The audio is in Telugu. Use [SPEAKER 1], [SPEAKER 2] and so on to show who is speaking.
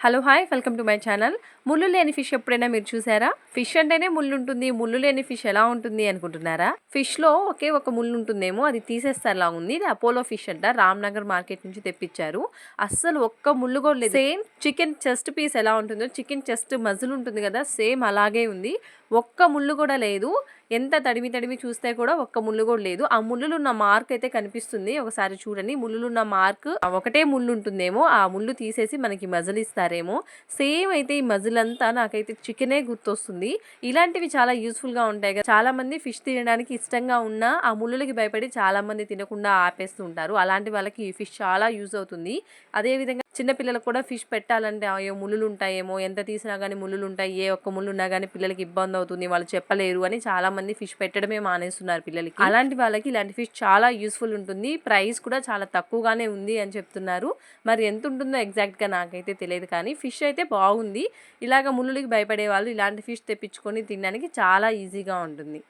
[SPEAKER 1] Hello hi welcome to my channel. ముళ్ళు లేని ఫిష్ ఎప్పుడైనా మీరు చూసారా? ఫిష్ అంటేనే ముళ్ళు ఉంటుంది. ముళ్ళు లేని ఫిష్ ఎలా ఉంటుంది అనుకుంటున్నారా? ఫిష్లో ఒకే ఒక ముళ్ళు ఉంటుందేమో అది తీసేస్తారులా ఉంది. ఇది అపోలో ఫిష్ అంట. రామ్నగర్ మార్కెట్ నుంచి తెప్పించారు. అస్సలు ఒక్క ముళ్ళు కూడా లేదు. సేమ్ చికెన్ చెస్ట్ పీస్ ఎలా ఉంటుందో చికెన్ చెస్ట్ మజిల్ ఉంటుంది కదా సేమ్ అలాగే ఉంది. ఒక్క ముళ్ళు కూడా లేదు. ఎంత తడిమి తడిమి చూస్తే కూడా ఒక్క ముళ్ళు కూడా లేదు. ఆ ముళ్ళులు ఉన్న మార్క్ అయితే కనిపిస్తుంది. ఒకసారి చూడండి. ముళ్ళులు ఉన్న మార్క్ ఒకటే ముళ్ళు ఉంటుందేమో. ఆ ముళ్ళు తీసేసి మనకి మజిల్ ఇస్తారేమో. సేమ్ అయితే ఈ మజిల్ అంతా నాకైతే చికెనే గుర్తొస్తుంది. ఇలాంటివి చాలా యూస్ఫుల్గా ఉంటాయి కదా. చాలా మంది ఫిష్ తినడానికి ఇష్టంగా ఉన్న ఆ ముళ్ళులకి భయపడి చాలా మంది తినకుండా ఆపేస్తూ ఉంటారు అలాంటి వాళ్ళకి ఈ ఫిష్ చాలా యూజ్ అవుతుంది. అదే చిన్నపిల్లలకు కూడా ఫిష్ పెట్టాలంటే అయ్యో ముళ్ళులు ఉంటాయేమో ఎంత తీసినా కానీ ముళ్ళు ఉంటాయి ఏ ఒక్క ముళ్ళు ఉన్నా కానీ పిల్లలకి ఇబ్బంది అవుతుంది వాళ్ళు చెప్పలేరు అని చాలా మంది ఫిష్ పెట్టడమే మానేస్తున్నారు పిల్లలకి. అలాంటి వాళ్ళకి ఇలాంటి ఫిష్ చాలా యూస్ఫుల్ ఉంటుంది. ప్రైస్ కూడా చాలా తక్కువగానే ఉంది అని చెప్తున్నారు. మరి ఎంత ఉంటుందో ఎగ్జాక్ట్గా నాకైతే తెలియదు కానీ ఫిష్ అయితే బాగుంది. ఇలాగ ముళ్ళులకి భయపడే వాళ్ళు ఇలాంటి ఫిష్ తెప్పించుకొని తినడానికి చాలా ఈజీగా ఉంటుంది.